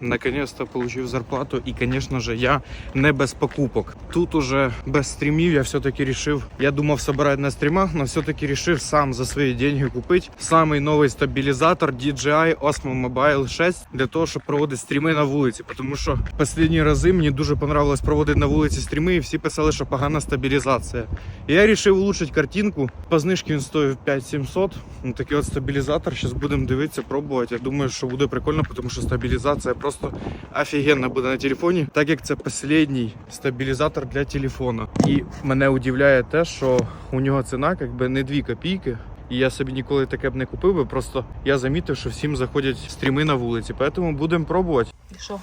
Наконец-то получив зарплату, і, звісно же, я не без покупок. Тут уже без стрімів я все-таки рішив. Я думав собирати на стрімах, але все-таки рішив сам за свої деньги купити самий новий стабілізатор DJI Osmo Mobile 6 для того, щоб проводити стріми на вулиці. Тому що останні рази мені дуже понравилось проводити на вулиці стріми, і всі писали, що погана стабілізація. І я вирішив улучшити картинку. По знижці він стоїв 5700. Ну, такий от стабілізатор. Зараз будемо дивитися, пробувати. Я думаю, що буде прикольно, тому що стабілізація просто офігенна буде на телефоні, так як це останній стабілізатор для телефона. І мене удивляє те, що у нього ціна якби не 2 копійки. І я собі ніколи таке б не купив би. Просто я замітив, що всім заходять стріми на вулиці. Тому будемо пробувати. І що?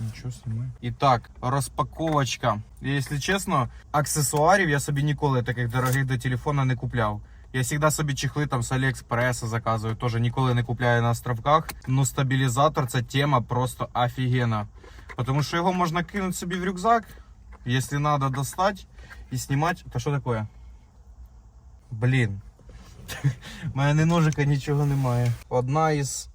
Нічого снимай. І так, розпаковочка. Якщо чесно, аксесуарів я собі ніколи таких дорогих до телефона не купляв. Я завжди собі чехли там з Аліекспреса заказую, теж ніколи не купляю на островках. Ну, стабілізатор це тема просто офігенна. Тому що його можна кинути собі в рюкзак, якщо треба достати і знімати. Та що таке? Блін. У мене ножика, нічого немає. Одна із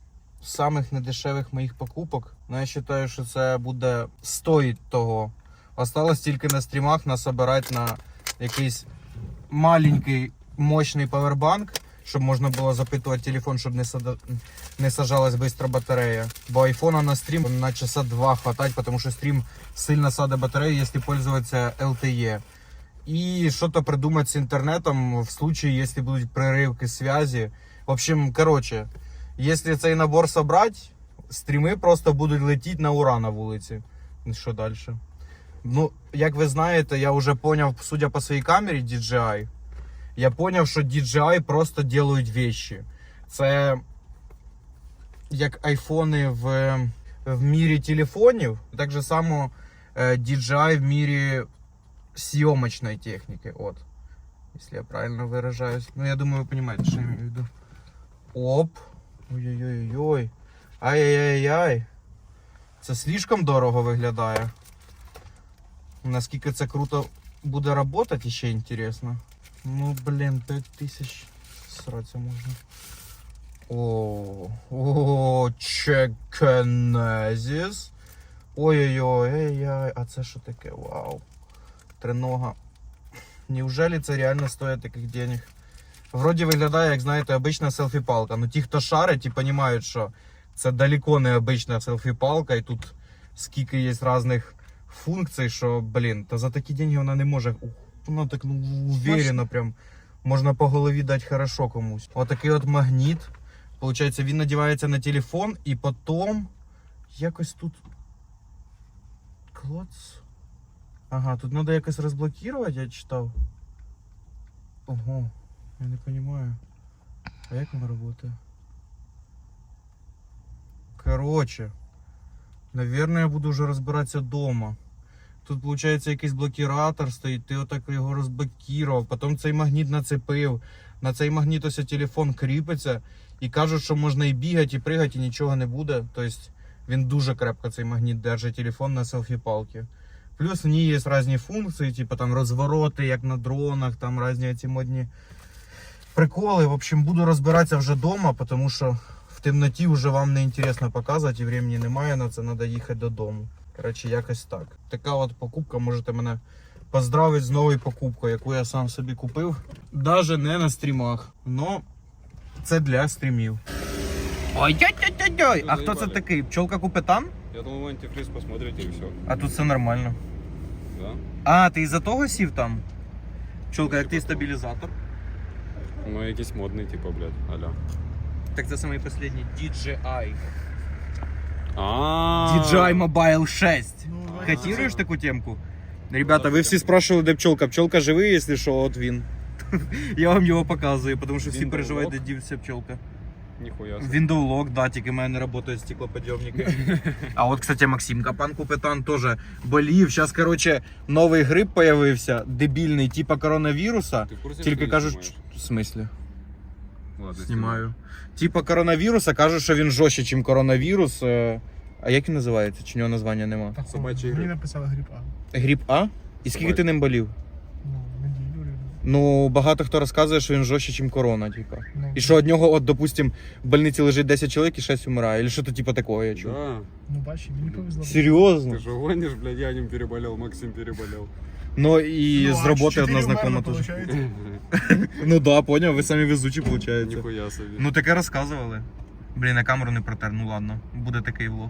самих недешевих моїх покупок. Ну, я вважаю, що це буде стоїть того. Осталось тільки на стрімах насобирати на якийсь маленький мощний павербанк, щоб можна було запитувати телефон, щоб не, сада... не сажалась швидко батарея. Бо айфона на стрім на часа два хватать, тому що стрім сильно саде батарею, якщо пользуватися LTE. І що-то придумати з інтернетом в случае, якщо будуть проривки зв'язі. В общем, короче, Якщо цей набор собрати, стріми просто будуть летіти на ура на вулиці. Що далі? Ну, як ви знаєте, я вже поняв, судя по своїй камері DJI, я поняв, що DJI просто делають вещи. Це як айфони в, в мірі телефонів, так же само е, DJI в мірі зйомочної техніки. От. Якщо я правильно виражаюсь. Ну, я думаю, ви розумієте, що я маю в виду. Оп. Ой-ой-ой-ой. Ай-яй-яй-яй. Це слишком дорого виглядає. Наскільки це круто буде працювати, ще інтересно. Ну, блін, 5000 сраться можна. О, о, чекенезіс. Ой-ой-ой, ай-яй, а це що таке? Вау. Тринога. Неужели це реально стоїть таких денег? Вроді виглядає, як знаєте, обична селфі-палка. Ну ті, хто шарить, ті розуміють, що це далеко не обична селфі-палка, і тут скільки є різних функцій, що, блін, та за такі деньги вона не може. Вона так ну, уверенно прям можна по голові дати хорошо комусь. Отакий от магніт. Получається, він надівається на телефон і потім якось тут. Клоц. Ага, тут треба якось розблокувати, я читав. Ого. Я не понимаю. А як воно працює? Короче. Наверное, я буду вже розбиратися вдома. Тут, виходить, якийсь блокіратор стоїть, ти отак його розблокував, потім цей магніт нацепив. На цей магніт ось телефон кріпиться і кажуть, що можна і бігати, і пригати, і нічого не буде. Тобто він дуже крепко цей магніт держить телефон на селфі-палці. Плюс в ній є різні функції, типу там розвороти, як на дронах, там різні ці модні приколи. В общем, буду розбиратися вже вдома, тому що в темноті вже вам не інтересно показувати, і времени немає на це, треба їхати додому. Коротше, якось так. Така от покупка, можете мене поздравити з новою покупкою, яку я сам собі купив. Даже не на стрімах. Но це для стрімів. Ой-ой-ой-ой! А хто це такий? Пчолка Купетан? Я думал, антифриз посмотрите и все. А тут все нормально. Да? А, ти із-за того сів там? Пчолка, як ти стабілізатор? Ну, якийсь модний, типа, блядь, аля. Так це самий останній DJI. А. DJI Mobile 6. Котируешь такую темку? Ребята, вы все спрашивали, де пчелка. Пчелка живий, если що, от він. Я вам його показую, тому що всі Window переживають, lock? де дівся пчелка. Ніхуя. Window lock, да, тільки в мене не працюють стеклоподйомники. А от, кстати, Максим Капан Купетан теж болів. Зараз, короче, новий грип появився, дебільний, типа коронавіруса. Ти в курсі, Тільки що ти кажуть, знімаєш? в смислі? Ладно, Знімаю. Типа коронавіруса, кажуть, що він жорстче, ніж коронавірус. Е, А як він називається? Чи в нього названня нема? Собачий Мені гриб. написали грипа. Гріп А? І скільки ти ним болів? Ну, неділю. Ну, багато хто розказує, що він жорстче, ніж корона, типа. Ну, І що від нього, от, допустим, в больниці лежить 10 чоловік і 6 вмирає. Или що то типа такого я чув. Да. Ну бачиш, мені повезло. Серйозно? Ты же гонишь, блядь, я ним переболел, Максим переболел. Ну і Ну, з роботи одна знакома теж. Ну да, поняв, ви самі везучі, виходить. Нихуя собі. Ну таке розказували. Блін, я камеру не протер, ну ладно, буде такий влог.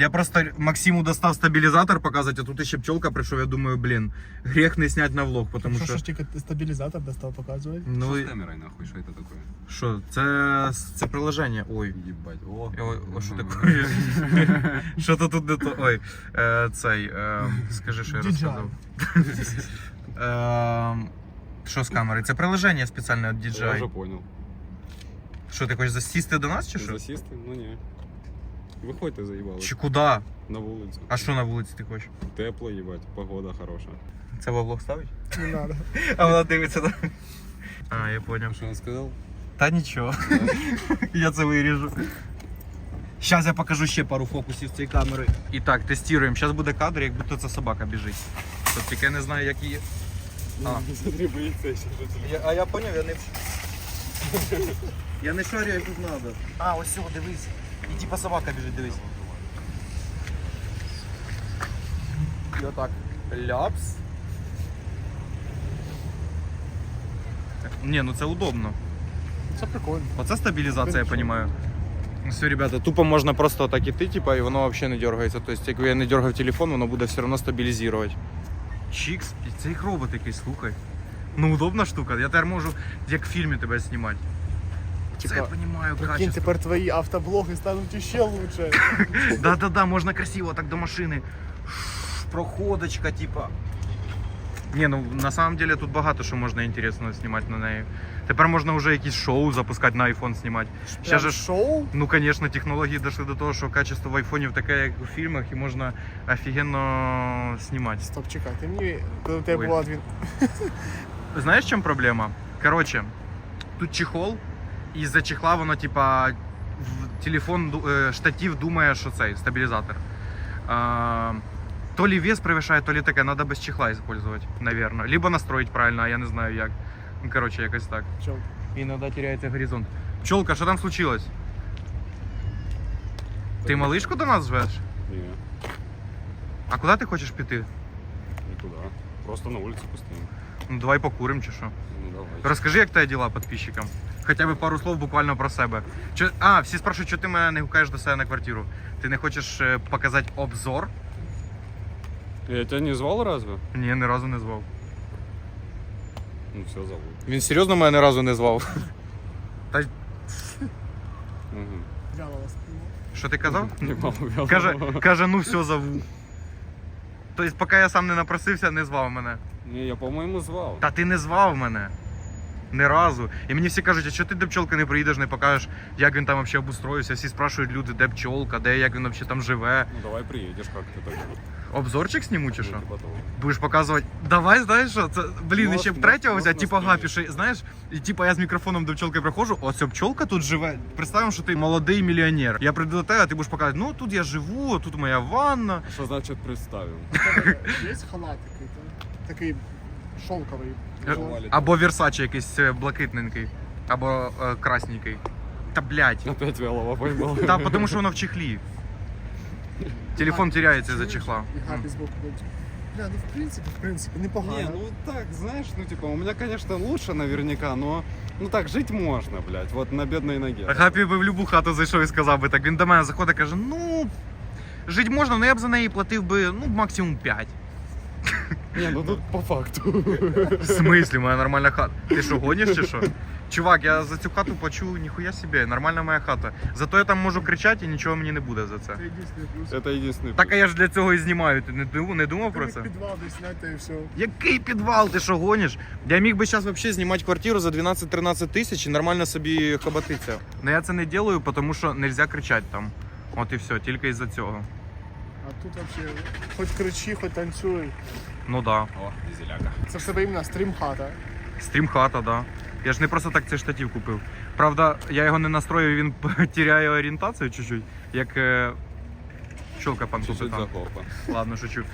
Я просто Максиму достав стабілізатор показати, а тут ще пчелка прийшов, я думаю, блін, гріх не снять на влог, тому Що що. ж тільки стабілізатор достав показувати? Ну, Что і- с камерой нахуй, что это такое? що, це, це приложення. Ой. Ебать, о. Ой, о, що таке? Що то тут не то. Ой, е, цей, е, скажи, що я DJI. розказав. Що з камери? Це приложення спеціальне від Я уже DJI. понял. Що, ти хочеш засісти до нас чи що? Засисты? Ну не. Выходь ты заебал. Чи куди? На улицу. А що на вулиці ти хочеш? Тепло, ебать, погода хорошая. Це во ставить? Не надо. А вона дивиться на. А, я понял. Что он сказал? Та нічого. Я це виріжу. Зараз я покажу ще пару фокусів цієї камери. І так, тестуємо. Зараз буде кадр, як будто це собака біжить. Тобто тільки я не знаю, як її. А. Смотри, боится еще Я, а я поняв, я не. Я не шарю, як тут треба. А, ось цього, дивись. І типа собака біжить, дивись. І отак. Ляпс. Ні, ну це удобно. Це прикольно. Оце стабілізація, я розумію. Все, ребята, тупо можна просто так іти, типа, і воно взагалі не дергається. Тобто, якби я не дергав телефон, воно буде все одно стабілізувати. Чікс, і це їх робот якийсь, слухай. Ну, удобна штука. Я тепер можу, як в фільмі тебе знімати. Це я Типа, розумію, Прикинь, качество. тепер твої автоблоги стануть іще лучше. Да-да-да, можна красиво так до машини. Проходочка, типа. Ні, ну на самом деле тут багато що можна інтересного знімати на неї. Тепер можна вже якісь шоу запускати на iPhone знімати. Ще Прям же ж шоу? Ну, звісно, технології дійшли до того, що качество в айфонів таке, як у фільмах, і можна офігенно знімати. Стоп, чекай, ти мені, коли у тебе Ой. була дві... Знаєш, в чому проблема? Коротше, тут чехол, і з-за чехла воно, типа, в телефон, е, штатив думає, що цей стабілізатор. А, то ли вес превышает, то ли таке, треба без чехла использовать, наверное. Либо настроить правильно, а я не знаю як. Ну, коротше, якось так. Чел. Іноді теряється горизонт. Пчелка, що там случилось? Ти малишку до нас звеш? Не, А куди ти хочеш піти? никуда. Просто на улице постоим. Ну давай покурим чи що. Ну давай. Розкажи, як тебе діла підписчикам. Хоча б пару слов буквально про себе. Чи... А, всі спрашують, що ти мене не гукаєш до себе на квартиру. Ти не хочеш е, показати обзор? Я тебя не звал разве? Ні, ні разу не звав. Ну все, зовут. Він серйозно мене ні разу не звав. Угу. Вяло вас. Що ти казав? Каже, каже, ну все зову. Тобто, поки я сам не напросився, не звав мене. Не, я, по-моему, звал. Та ти не звав мене. Ні разу. І мені всі кажуть, а що ти до пчолки не приїдеш, не покажеш, як він там взагалі обустроївся. Всі спрашують люди, де пчолка, де як він взагалі там живе. Ну давай приедешь, как ты тогда. Обзорчик зніму чи Ну, що? Будеш показувати. Давай, знаєш що? Це блін, Можна, ще б третього взяти, типа гапіші, знаєш, і типа я з мікрофоном до пчолки приходжу, ось пчолка тут живе. Представимо, що ти молодий мільйонер. Я прийду до тебе, а ти будеш показувати, ну тут я живу, тут моя ванна. Что значит представил? Є халат такий, такий шовковий. Е, Жувалі. Або Версаче якийсь е, блакитненький, або е, красненький. Та блядь. Опять вялого поймал. Та тому що воно в чехлі. Телефон теряється за чехла. І. Бля, ну в принципі, в принципі, непогано. Не, ну так, знаешь, ну типа, у меня, конечно, лучше наверняка, но ну так жить можно, блядь, вот на бедной ноге. Гапі би в любу хату зайшов і сказав би так. Він до мене заходить і каже: ну, жити можна, але я б за неї платив би ну, максимум 5. Не, ну тут по факту. В смислі, моя нормальна хата. Ти що, гониш чи що? Чувак, я за цю хату плачу ніхуя собі, нормальна моя хата. Зато я там можу кричати і нічого мені не буде за це. Це єдиний плюс. Это единственный Так а я ж для цього і знімаю. Ти не думав, не думав про це? Підвал десь зняти і все. Який підвал, ти що гониш? Я міг би зараз взагалі знімати квартиру за 12-13 тисяч і нормально собі хабатиться. Но я це не роблю, тому що не можна кричати там. От і все, тільки із-за цього. А тут взагалі, хоч кричи, хоч танцюй. Ну да. О, дизеляка. Це в тебе іменно стрім-хата. Стрім да. Я ж не просто так цей штатив купив. Правда, я його не настроїв, він теряє орієнтацію чуть-чуть. Як. Е... Пчелка пан Чуть-чуть. Ладно, шучу.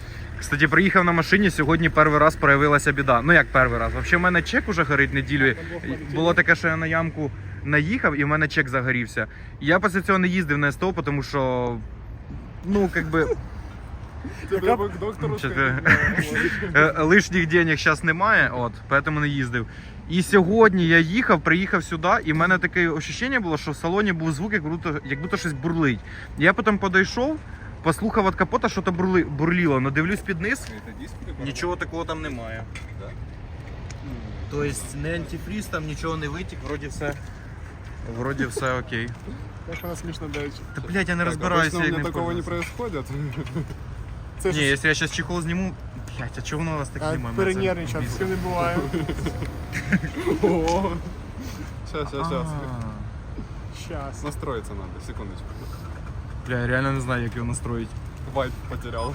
Кстати, приїхав на машині, сьогодні перший раз проявилася біда. Ну як перший раз? Взагалі, в мене чек уже горить неділю. Було таке, що я на ямку наїхав і в мене чек загорівся. І я після цього не їздив на СТО, тому що. Ну, как би, Треба к доктору Чотири. сходити. е, лишніх денег зараз немає, от, поэтому не їздив. І сьогодні я їхав, приїхав сюди, і в мене таке ощущення було, що в салоні був звук, як будто, як будто щось бурлить. Я потім подійшов, послухав від капота, що то бурли, бурліло, але дивлюсь під низ, Нічого такого там немає. Да. Тобто не антифріз, там нічого не витік, вроді все. Вроді все окей. Як вона смішно дають. Та блядь, я не Так, розбираюся, обычно у як меня не такого не пользуватися. происходит. Це Ні, ж якщо я зараз чехол зніму, блядь, а чого воно у вас так а, знімає? перенервничав, з ким не буває. О. Сейчас, сейчас, сейчас. Щас. Настроиться надо, секундочку. Бля, я реально не знаю, як його настроїти. Вайп потерял.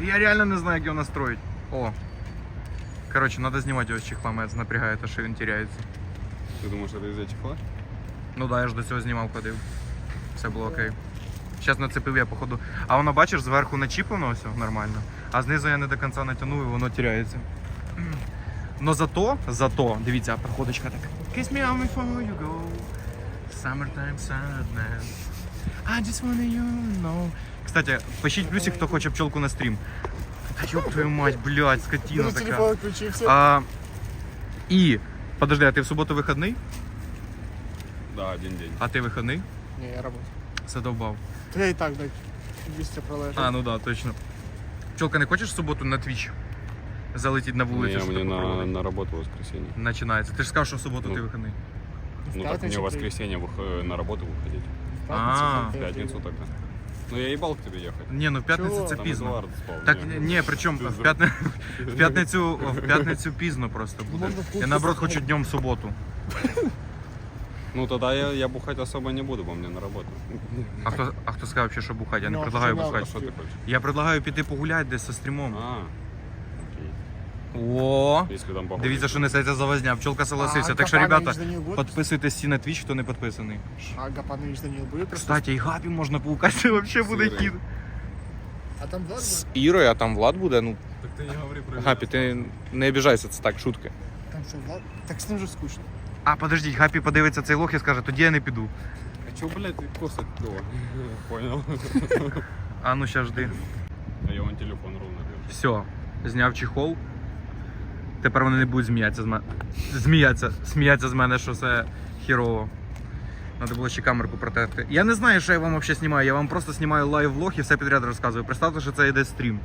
Я реально не знаю, як його настроїти. О. Короче, надо знімати його з чехла, мене це напрягає, те, що він теряється. Ты думаешь, это из-за чехла? Ну да, я ж до цього знімав, ходив. Все було окей. Зараз нацепив я, походу. А воно, бачиш, зверху начіплено все нормально, а знизу я не до кінця натягнув і воно теряється. Но зато, зато, дивіться, проходочка така. Kiss me out before you go. Summertime sadness. I just wanna you know. Кстати, пишіть плюсик, хто хоче пчелку на стрім. Та ёб твою мать, блядь, скотина Дуже така. телефон включився. А, і, подожди, а ти в суботу вихідний? Да, один день. А ти вихідний? Ні, я работаю. Задовбав. То я і так так 200 пролежав. А, ну да, точно. Пчелка, не хочеш в суботу на твіч? Залетіть на вулицю, Не, щоб мне на, попробувати? на работу в воскресенье. Починається. Ти ж сказав, що в суботу Ну. ти вихідний. Ну так мне в воскресенье вых- на работу выходить. А, В пятницу тогда. Ну я ебал к тебе ехать. Не, ну в п'ятницю Чого? це Там пізно. Так, Не. ні, причому в, п'ятни... в, п'ятницю, в п'ятницю пізно просто буде. Можна в Я наоборот хочу днем в суботу. Ну тогда я, я бухать особо не буду, бо мне на работу. А хто, а хто сказав, що бухати? Я не Ну, предлагаю бухать. А что ты хочешь? Я предлагаю піти погуляти десь со стрімом. А. О! Если там погода. Дивіться, що несеться завозня. Пчелка согласився. А Так що, Гапанович ребята, Данил буде? підписуйтесь всі на твіч, хто не підписаний. А Гапанович Данил буде? просто? Кстати, і Гапі можна паукати, це взагалі буде Сирий. хід. А там Влад З буде? Ірою, а там Влад буде, ну. Так ты не говори про Гапі, ти не обіжайся, це так, шутки. Там що, Влад? Так з ним же скучно. А, подождіть, Гапі подивиться цей лох і скаже, тоді я не піду. А чё, блядь, ты косать кто? Понял. А ну ща жди. А я вон телефон ровно держу. Все, зняв чехол. Тепер вони не будуть зміятися з мене. Зміятися, сміятися з мене, що це хірово. Надо було ще камерку протерти. Я не знаю, що я вам взагалі знімаю. Я вам просто знімаю лайв-влог і все підряд розказую. Представте, що це йде стрім.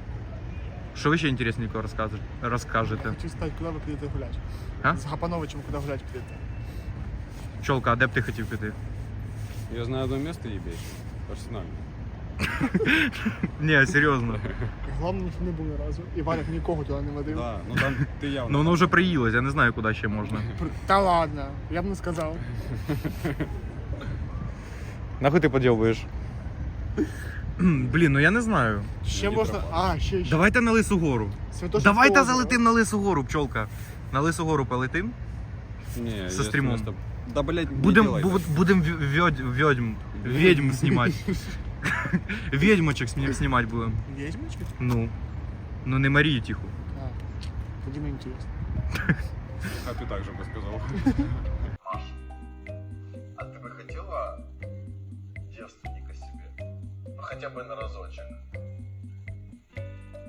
Що ви ще інтересненького розкажете? розкажете? Хочу спитати, куди ви підете гуляти? А? З Гапановичем куди гуляти підете? Чолка, а де б ти хотів піти? Я знаю одно место ебейшее. В Арсенале. Ні, серйозно. Головне, ніхто не був ні разу. І Валяк нікого туди не водив. Да, ну там ты явно. Ну воно вже приїлось, я не знаю, куди ще можна. Та ладно, я б не сказав. Нахуй ти подйобуєш? Блін, ну я не знаю. Ще не можна. пропав. А, ще ще. Давайте на Лису гору. Святошинське Давайте озеро. залетим на Лису гору, пчолка. На Лису гору полетим. Не, Со есть стримом. место- Да, блядь, не Будем, делай бу- так. будем вё- вёдь- ведьм, ведьм снимать. Ведьмочек сни- снимать будем. Відьмочки? Ну. Ну не Марию тиху. А, тоді мені інтересно. А ты так же бы сказал. А ты бы хотела девственника себе? Ну хотя бы на разочек.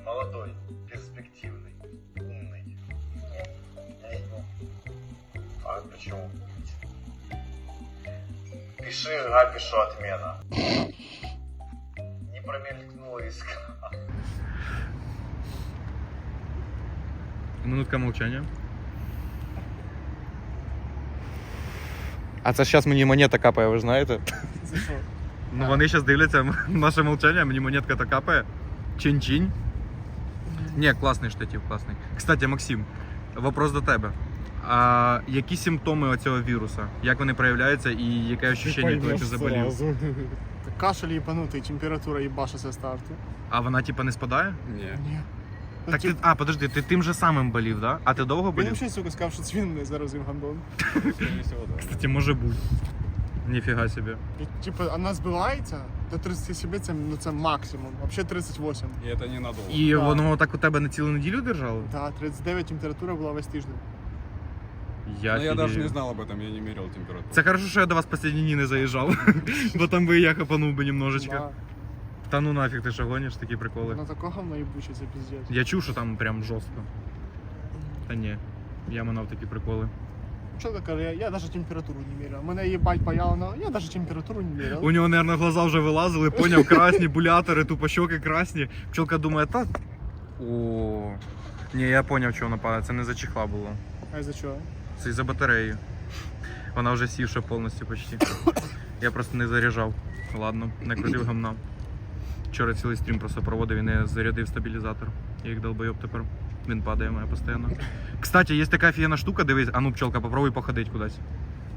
Молодой, перспективный, умный. Нет. Не иду. А почему? Пиши Гапи, что отмена. Искра. Минутка мовчання. А це зараз мені монета капає, ви ж знаєте? Що? Ну вони зараз дивляться наше мовчання, мені монетка то капає. Чин-чин. Ні, класний штатив, класний. Кстати, Максим, вопрос до тебе. А які симптоми оцього віруса? Як вони проявляються і яке ощущення, коли ти заболів? Кашель їбанутий, температура їбашиться з старту. А вона типа не спадає? Не. Ні. Ну, Так ти, тип, а, подожди, ти тим же самим болів, да? А ти довго Він болів? взагалі, сука, сказав, що це він мене заразив гандон. Кстати, може бути. Ніфіга собі. І, типу, вона збивається до 37, це, ну, це максимум. Взагалі 38. И это ненадолго. І Да. воно так у тебе на цілу неділю держало? Да, 39 температура була весь тиждень. Я, Но я даже не знал об этом, я не мерил температуру. Це хорошо, що я до вас останні дні не заїжджав, бо там би я хапанув би немножечко. Да. Та ну нафіг, ти що гониш такі приколи. На такого їбуче, це піздець. Я чув, що там прям жорстко. Та ні, я манав такі приколи. Що ти каже, я, я навіть температуру не міряв. Мене їбать паяло, но я навіть температуру не міряв. У нього, мабуть, глаза вже вилазили, поняв, красні, булятори, тупощоки красні. Пчелка думає, та. О. Ні, я поняв, чого вона падає. Це не за чехла було. А за чого? Це із-за батареї. Вона вже сівша повністю почти. Я просто не заряджав. Ладно, не крутив гамна. Вчора цілий стрім просто проводив і не зарядив стабілізатор. Я їх долбойоб тепер. Він падає у мене постійно. Кстати, є така офігенна штука, дивись, а ну пчелка, попробуй походити кудись.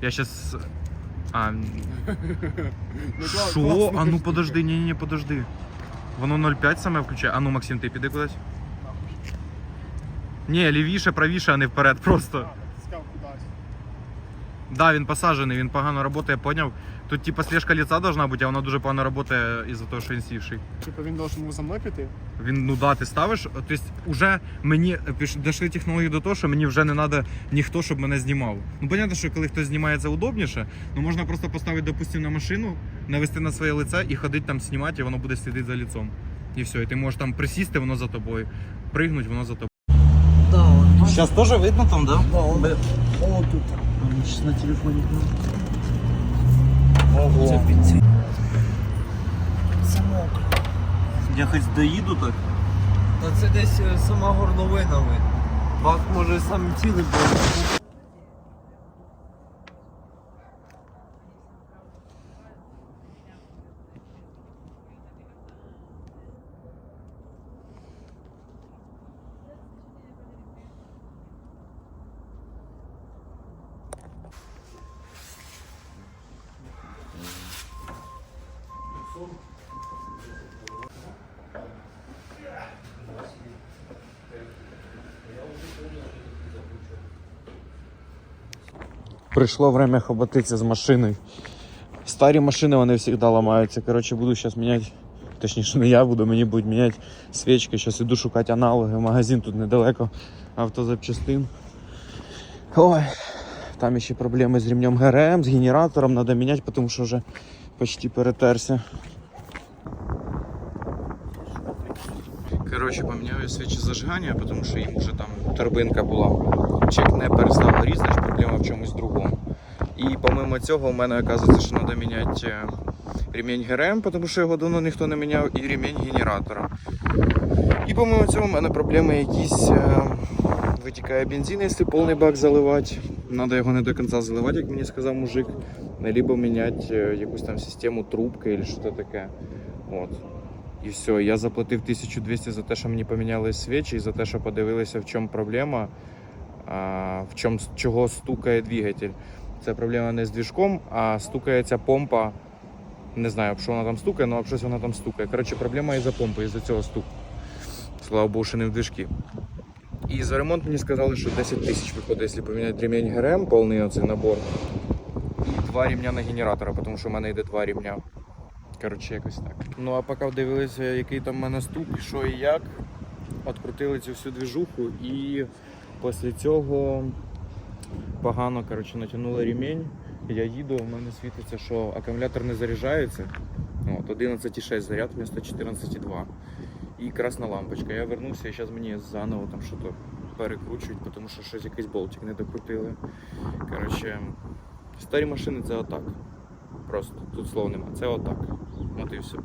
Я щас. А, Ну, класний А ну подожди, ні, ні, подожди. Воно 0,5 саме включає. А ну, Максим, ти піди кудись? Ні, лівіше, правіше, а не вперед просто. Да, він посаджений, він погано працює, поняв. Тут типа слежка лица должна бути, а вона дуже погано працює із-за того, що він сівший. Типу він должен був за мною піти. Він, ну да, ти ставиш, тобто уже мені піш- дійшли технології до того, що мені вже не треба ніхто, щоб мене знімав. Ну, понятно, що коли хтось знімає, це удобніше, ну можна просто поставити, допустим, на машину, навести на своє лице і ходити там знімати, і воно буде слідити за лицом. І все, і ти можеш там присісти, воно за тобою, пригнути, воно за тобою. Да, он, Зараз теж видно там, да? да, он, о, тут. Он сейчас на телефоне. Ого. Це піці. Це мокро. Я хоч доїду так. Та це десь е, сама горловина видно. Бак може сам цілий був. Прийшло время хоботитися з машиною. Старі машини вони завжди ламаються. Коротше, буду зараз міняти. Точніше, не я буду, мені будуть міняти свічки. Зараз іду шукати аналоги. Магазин тут недалеко. Автозапчастин. Ой, там ще проблеми з ремнем ГРМ, з генератором треба міняти, тому що вже почти перетерся. Коротше, поміняю свічі зажигання, тому що їм вже там турбинка була. Чек не перестав горіти, значить проблема в чомусь другому. І помимо цього, у мене оказується, що треба міняти е, ремінь ГРМ, тому що його давно ніхто не міняв, і ремінь генератора. І помимо цього, у мене проблеми якісь. е, Витікає бензин, якщо повний бак заливати. Треба його не до кінця заливати, як мені сказав мужик. Либо міняти е, якусь там систему трубки або що таке. От. І все, я заплатив 1200 за те, що мені поміняли свічі, і за те, що подивилися, в чому проблема, в чому чого стукає двигатель. Це проблема не з двіжком, а стукає ця помпа. Не знаю, що вона там стукає, але щось вона там стукає. Коротше, проблема із-за помпи, із-за цього стук. Слава Богу, що не в двіжки. І за ремонт мені сказали, що 10 тисяч виходить, якщо поміняти ремінь ГРМ, повний оцей набор. І два рівня на генератора, тому що в мене йде два рівня. Коротше, якось так. Ну а поки дивилися, який там в мене стук, що і як, відкрутили цю всю двіжуху і після цього погано коротше, натягнули ремінь. Я їду, у мене світиться, що акумулятор не заряджається. От, 11,6 заряд вместо 14,2. І красна лампочка. Я вернувся і зараз мені заново там щось перекручують, тому що щось якийсь болтик не докрутили. Коротше, старі машини це отак. Просто тут слов нема. Це отак. От і все.